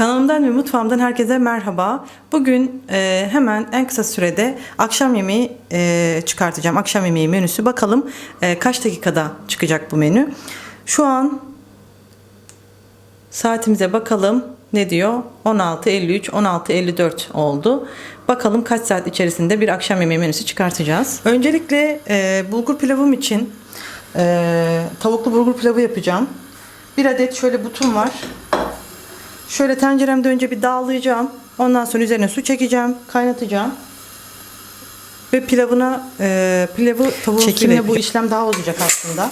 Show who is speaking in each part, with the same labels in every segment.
Speaker 1: Kanalımdan ve mutfağımdan herkese merhaba. Bugün e, hemen en kısa sürede akşam yemeği e, çıkartacağım. Akşam yemeği menüsü. Bakalım e, kaç dakikada çıkacak bu menü. Şu an saatimize bakalım. Ne diyor? 16.53, 16.54 oldu. Bakalım kaç saat içerisinde bir akşam yemeği menüsü çıkartacağız. Öncelikle e, bulgur pilavım için e, tavuklu bulgur pilavı yapacağım. Bir adet şöyle butum var. Şöyle tenceremde önce bir dağlayacağım. Ondan sonra üzerine su çekeceğim, kaynatacağım. Ve pilavına e, pilavı tavuğun
Speaker 2: Çekimle
Speaker 1: bu işlem daha olacak aslında.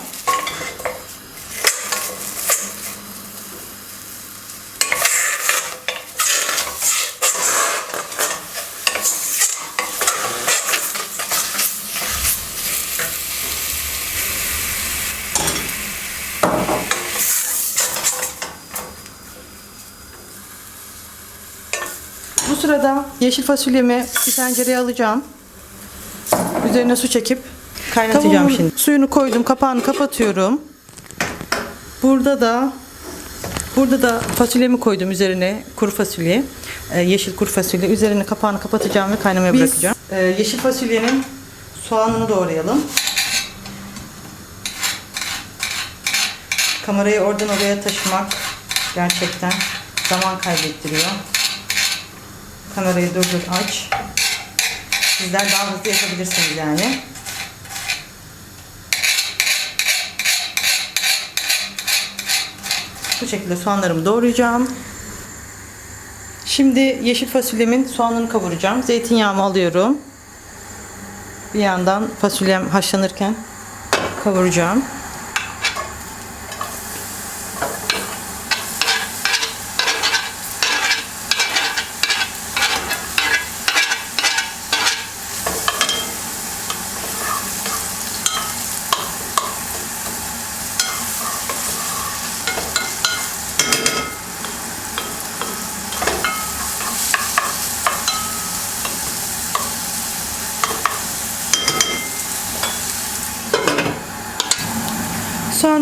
Speaker 1: Sırada yeşil fasulyemi bir tencereye alacağım. Üzerine su çekip kaynatacağım
Speaker 2: Tavuğumun
Speaker 1: şimdi. Suyunu koydum, kapağını kapatıyorum. Burada da burada da fasulyemi koydum üzerine kuru fasulye, e, yeşil kuru fasulye. Üzerine kapağını kapatacağım ve kaynamaya
Speaker 2: Biz-
Speaker 1: bırakacağım. E, yeşil fasulyenin soğanını doğrayalım. Kamerayı oradan oraya taşımak gerçekten zaman kaybettiriyor. Kamerayı durdur aç. Sizler daha hızlı yapabilirsiniz yani. Bu şekilde soğanlarımı doğrayacağım. Şimdi yeşil fasulyemin soğanını kavuracağım. Zeytinyağımı alıyorum. Bir yandan fasulyem haşlanırken kavuracağım.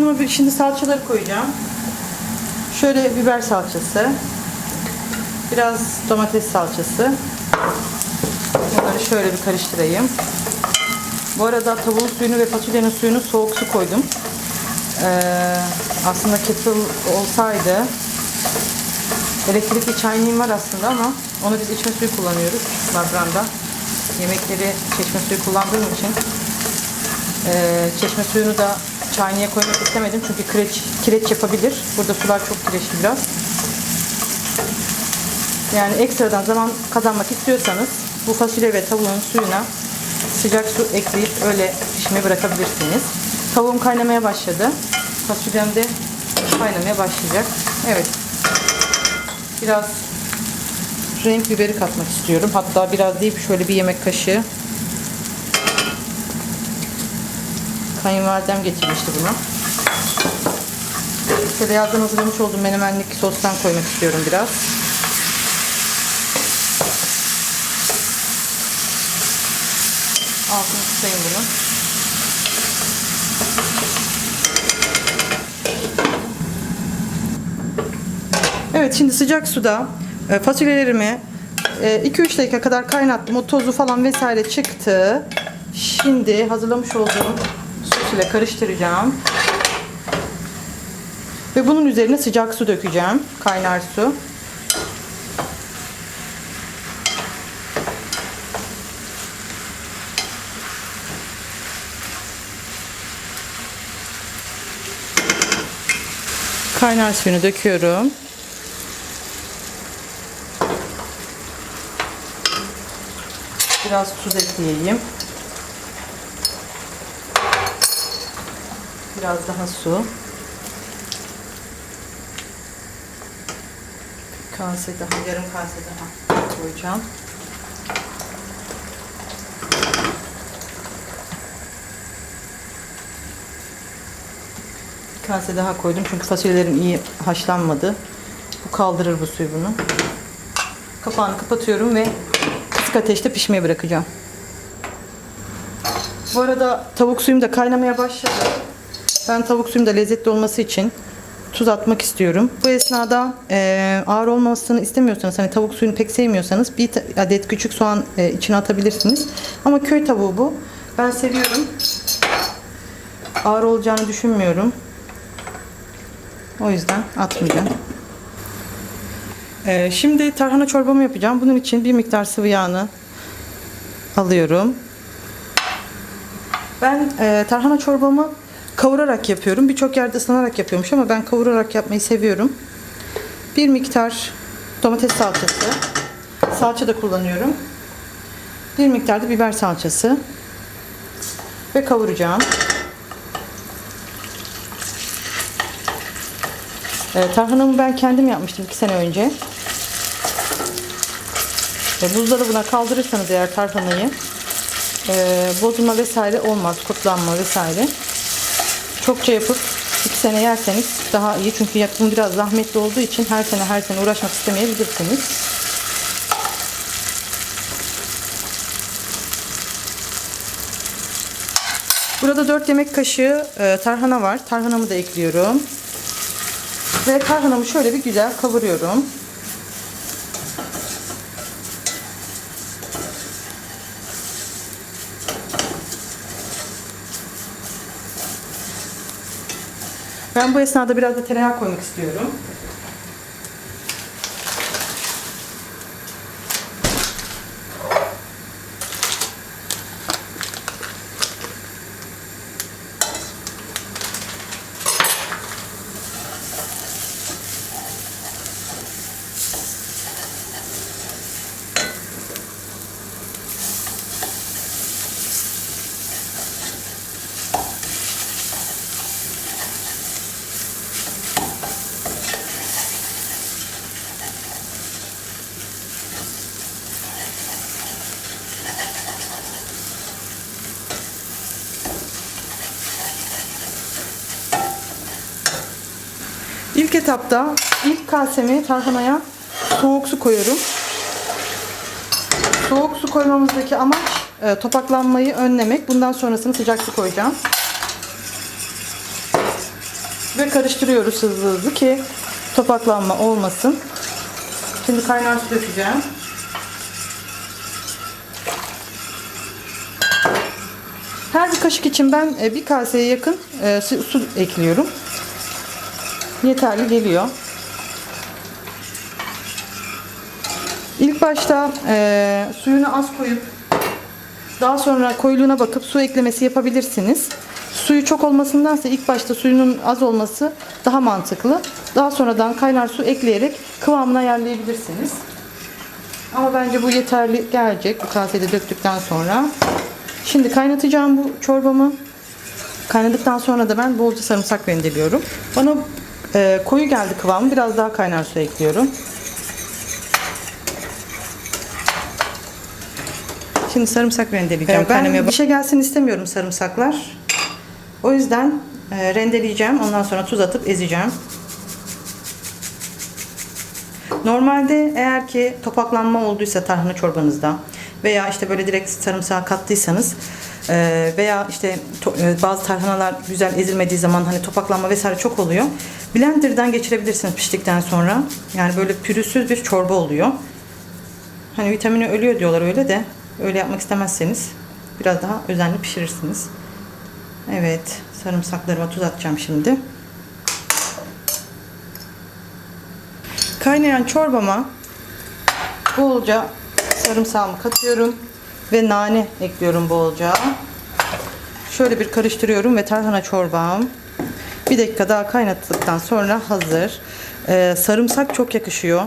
Speaker 1: Soğanıma bir, şimdi salçaları koyacağım. Şöyle biber salçası. Biraz domates salçası. Bunları şöyle bir karıştırayım. Bu arada tavuğun suyunu ve fasulyenin suyunu soğuk su koydum. Ee, aslında kettle olsaydı elektrikli çayniğim var aslında ama onu biz içme suyu kullanıyoruz Marbranda. Yemekleri çeşme suyu kullandığım için ee, çeşme suyunu da çayniye koymak istemedim çünkü kireç, kireç yapabilir. Burada sular çok kireçli biraz. Yani ekstradan zaman kazanmak istiyorsanız bu fasulye ve tavuğun suyuna sıcak su ekleyip öyle pişmeye bırakabilirsiniz. Tavuğum kaynamaya başladı. Fasulyem de kaynamaya başlayacak. Evet. Biraz renk biberi katmak istiyorum. Hatta biraz değil şöyle bir yemek kaşığı Kayınvalidem getirmişti bunu. Şöyle yazdan hazırlamış olduğum menemenlik sostan koymak istiyorum biraz. Altını tutayım bunu. Evet şimdi sıcak suda e, fasulyelerimi 2-3 dakika kadar kaynattım. O tozu falan vesaire çıktı. Şimdi hazırlamış olduğum ile karıştıracağım. Ve bunun üzerine sıcak su dökeceğim. Kaynar su. Kaynar suyunu döküyorum. Biraz tuz ekleyeyim. Biraz daha su. Kase daha, yarım kase daha koyacağım. Bir kase daha koydum çünkü fasulyelerim iyi haşlanmadı. Bu kaldırır bu suyu bunu. Kapağını kapatıyorum ve kısık ateşte pişmeye bırakacağım. Bu arada tavuk suyum da kaynamaya başladı. Ben tavuk suyum da lezzetli olması için tuz atmak istiyorum. Bu esnada e, ağır olmasını istemiyorsanız hani tavuk suyunu pek sevmiyorsanız bir adet küçük soğan e, içine atabilirsiniz. Ama köy tavuğu bu. Ben seviyorum. Ağır olacağını düşünmüyorum. O yüzden atmayacağım. E, şimdi tarhana çorbamı yapacağım. Bunun için bir miktar sıvı yağını alıyorum. Ben e, tarhana çorbamı kavurarak yapıyorum. Birçok yerde ıslanarak yapıyormuş ama ben kavurarak yapmayı seviyorum. Bir miktar domates salçası. Salça da kullanıyorum. Bir miktar da biber salçası. Ve kavuracağım. E, tarhanamı ben kendim yapmıştım 2 sene önce. E, buzdolabına kaldırırsanız eğer tarhanayı e, bozulma vesaire olmaz, kurtlanma vesaire. Çokça yapıp iki sene yerseniz daha iyi. Çünkü yapımı biraz zahmetli olduğu için her sene her sene uğraşmak istemeyebilirsiniz. Burada 4 yemek kaşığı e, tarhana var. Tarhanamı da ekliyorum. Ve tarhanamı şöyle bir güzel kavuruyorum. Ben bu esnada biraz da tereyağı koymak istiyorum. İlk etapta ilk kasemi tarhanaya soğuk su koyuyorum. Soğuk su koymamızdaki amaç e, topaklanmayı önlemek. Bundan sonrasını sıcak su koyacağım. Ve karıştırıyoruz hızlı hızlı ki topaklanma olmasın. Şimdi kaynar su dökeceğim. Her bir kaşık için ben e, bir kaseye yakın e, su su ekliyorum yeterli geliyor. İlk başta e, suyunu az koyup daha sonra koyuluğuna bakıp su eklemesi yapabilirsiniz. Suyu çok olmasındansa ilk başta suyunun az olması daha mantıklı. Daha sonradan kaynar su ekleyerek kıvamını ayarlayabilirsiniz. Ama bence bu yeterli gelecek bu kasede döktükten sonra. Şimdi kaynatacağım bu çorbamı. Kaynadıktan sonra da ben bolca sarımsak rendeliyorum. Bana e, koyu geldi kıvamı. Biraz daha kaynar su ekliyorum. Şimdi sarımsak rendeleyeceğim.
Speaker 2: Evet, ben
Speaker 1: ben dişe gelsin istemiyorum sarımsaklar. O yüzden e, rendeleyeceğim. Ondan sonra tuz atıp ezeceğim. Normalde eğer ki topaklanma olduysa tarhana çorbanızda veya işte böyle direkt sarımsağı kattıysanız e, veya işte to- e, bazı tarhanalar güzel ezilmediği zaman hani topaklanma vesaire çok oluyor. Blender'dan geçirebilirsiniz piştikten sonra. Yani böyle pürüzsüz bir çorba oluyor. Hani vitamini ölüyor diyorlar öyle de öyle yapmak istemezseniz biraz daha özenli pişirirsiniz. Evet, sarımsaklarıma tuz atacağım şimdi. Kaynayan çorbama bolca sarımsağımı katıyorum ve nane ekliyorum bolca. Şöyle bir karıştırıyorum ve tarhana çorbam bir dakika daha kaynattıktan sonra hazır. Ee, sarımsak çok yakışıyor.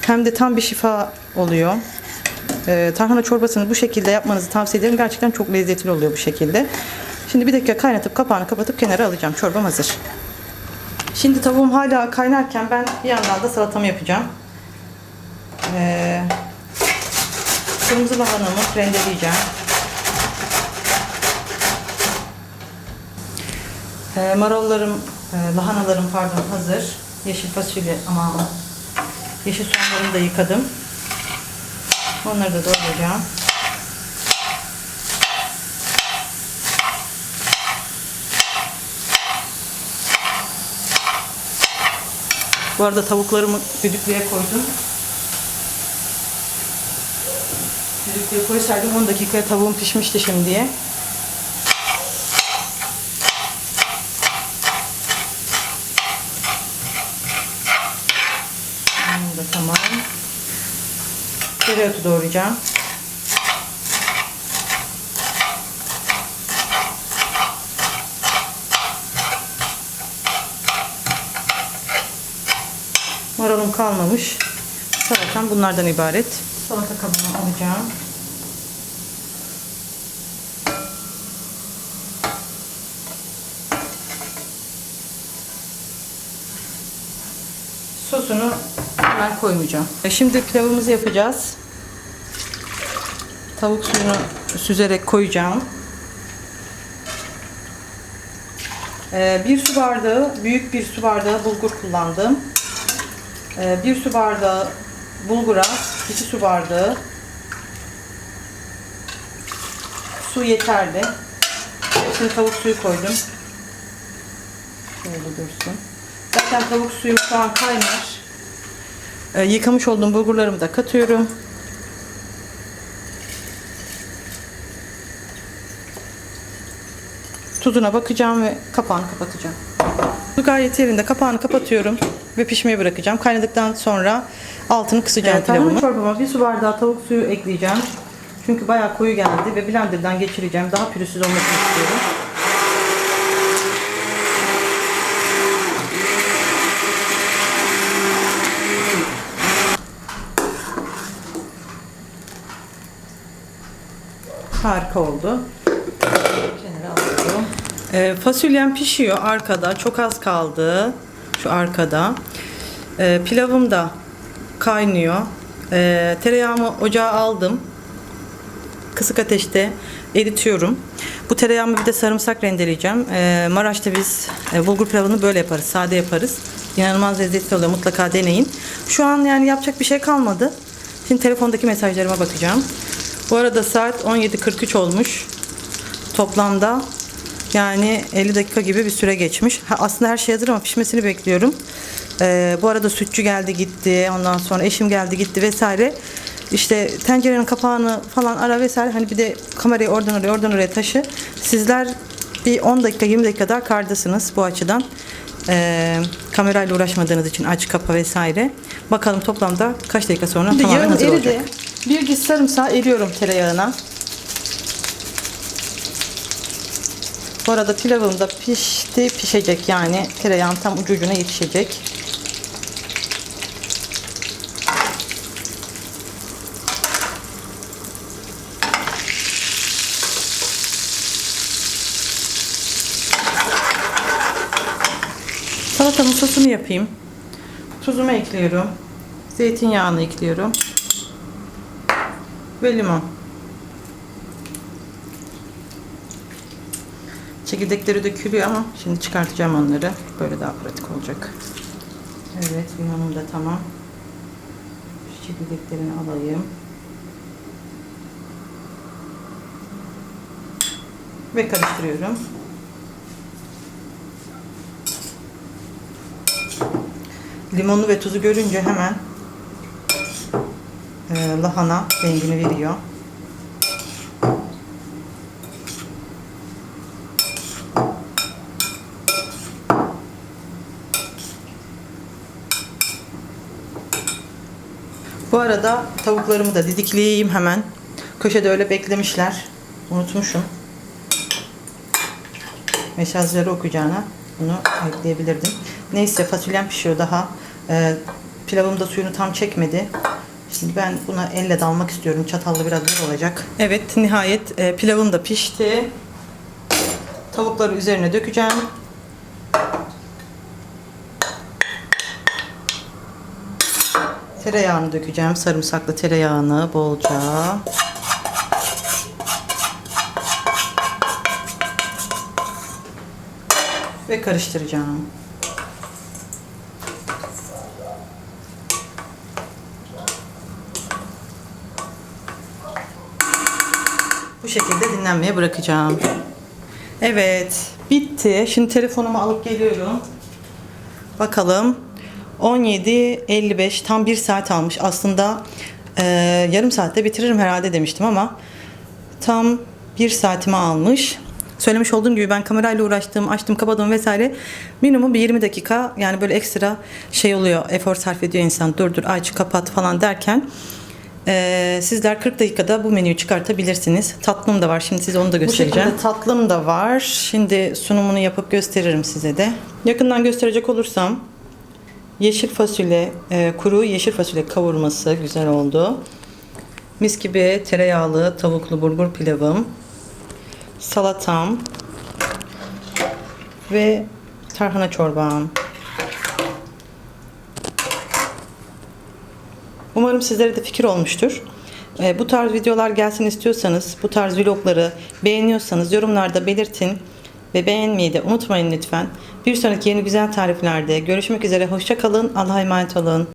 Speaker 1: Hem de tam bir şifa oluyor. Ee, tarhana çorbasını bu şekilde yapmanızı tavsiye ederim. Gerçekten çok lezzetli oluyor bu şekilde. Şimdi bir dakika kaynatıp kapağını kapatıp kenara alacağım. Çorbam hazır. Şimdi tavuğum hala kaynarken ben bir yandan da salatamı yapacağım. Ee, kırmızı lahanamı rendeleyeceğim. Ee, marollarım, e, lahanalarım pardon hazır. Yeşil fasulye ama yeşil soğanlarımı da yıkadım. Onları da doğrayacağım. Bu arada tavuklarımı düdüklüye koydum. Düdüklüye koysaydım 10 dakikaya tavuğum pişmişti şimdiye. Tamam. Dereotu doğrayacağım. Marulum kalmamış. Salatam bunlardan ibaret. Salata kabını alacağım. Sosunu hemen koymayacağım. E, Şimdi pilavımızı yapacağız. Tavuk suyunu süzerek koyacağım. E, Bir su bardağı, büyük bir su bardağı bulgur kullandım. Ee, bir su bardağı bulgura, iki su bardağı su yeterli. Şimdi tavuk suyu koydum. Şöyle dursun. Zaten tavuk suyu şu an kaynar. Ee, yıkamış olduğum bulgurlarımı da katıyorum. Tuzuna bakacağım ve kapağını kapatacağım. Su gayet yerinde. Kapağını kapatıyorum ve pişmeye bırakacağım. Kaynadıktan sonra altını kısacağım
Speaker 2: Evet,
Speaker 1: pilavımın.
Speaker 2: tarhana
Speaker 1: çorbama bir su bardağı tavuk suyu ekleyeceğim. Çünkü bayağı koyu geldi ve blenderdan geçireceğim. Daha pürüzsüz olmasını istiyorum. Harika oldu. Kenara alıyorum. Ee, fasulyem pişiyor arkada. Çok az kaldı. Şu arkada. Ee, pilavım da kaynıyor. Ee, tereyağımı ocağa aldım. Kısık ateşte eritiyorum. Bu tereyağımı bir de sarımsak rendeleyeceğim. Ee, Maraş'ta biz e, bulgur pilavını böyle yaparız. Sade yaparız. İnanılmaz lezzetli oluyor. Mutlaka deneyin. Şu an yani yapacak bir şey kalmadı. Şimdi telefondaki mesajlarıma bakacağım. Bu arada saat 17.43 olmuş. Toplamda yani 50 dakika gibi bir süre geçmiş. Ha, aslında her şey hazır ama pişmesini bekliyorum. Ee, bu arada sütçü geldi gitti. Ondan sonra eşim geldi gitti vesaire. İşte tencerenin kapağını falan ara vesaire. Hani bir de kamerayı oradan oraya oradan oraya taşı. Sizler bir 10 dakika 20 dakika daha kardasınız bu açıdan. Ee, kamerayla uğraşmadığınız için aç kapa vesaire. Bakalım toplamda kaç dakika sonra tamamen hazır
Speaker 2: eridi.
Speaker 1: olacak. Bir diş sarımsağı eriyorum tereyağına. Bu arada pilavım da pişti, pişecek yani. Tereyağım tam ucu ucuna yetişecek. Salatamın sosunu yapayım. Tuzumu ekliyorum. Zeytinyağını ekliyorum. Ve limon. Çekirdekleri dökülüyor ama şimdi çıkartacağım onları. Böyle daha pratik olacak. Evet limonum da tamam. Şu çekirdeklerini alayım. Ve karıştırıyorum. Limonu ve tuzu görünce hemen e, lahana rengini veriyor. Bu arada tavuklarımı da didikleyeyim hemen. Köşede öyle beklemişler. Unutmuşum. Mesajları okuyacağına bunu ekleyebilirdim. Neyse fasulyem pişiyor daha. Ee, pilavım da suyunu tam çekmedi. Şimdi ben buna elle dalmak istiyorum. Çatalla biraz zor olacak. Evet nihayet e, pilavım da pişti. Tavukları üzerine dökeceğim. Tereyağını dökeceğim. Sarımsaklı tereyağını bolca. Ve karıştıracağım. Bu şekilde dinlenmeye bırakacağım. Evet, bitti. Şimdi telefonumu alıp geliyorum. Bakalım 17.55 tam 1 saat almış. Aslında e, yarım saatte bitiririm herhalde demiştim ama tam 1 saatimi almış. Söylemiş olduğum gibi ben kamerayla uğraştım, açtım, kapadım vesaire. Minimum bir 20 dakika yani böyle ekstra şey oluyor, efor sarf ediyor insan. Dur dur aç, kapat falan derken e, sizler 40 dakikada bu menüyü çıkartabilirsiniz. Tatlım da var. Şimdi size onu da göstereceğim. tatlım da var. Şimdi sunumunu yapıp gösteririm size de. Yakından gösterecek olursam yeşil fasulye, e, kuru yeşil fasulye kavurması güzel oldu. Mis gibi tereyağlı tavuklu bulgur pilavım, salatam ve tarhana çorbam. Umarım sizlere de fikir olmuştur. Ee, bu tarz videolar gelsin istiyorsanız, bu tarz vlogları beğeniyorsanız yorumlarda belirtin ve beğenmeyi de unutmayın lütfen. Bir sonraki yeni güzel tariflerde görüşmek üzere. Hoşça kalın. Allah'a emanet olun.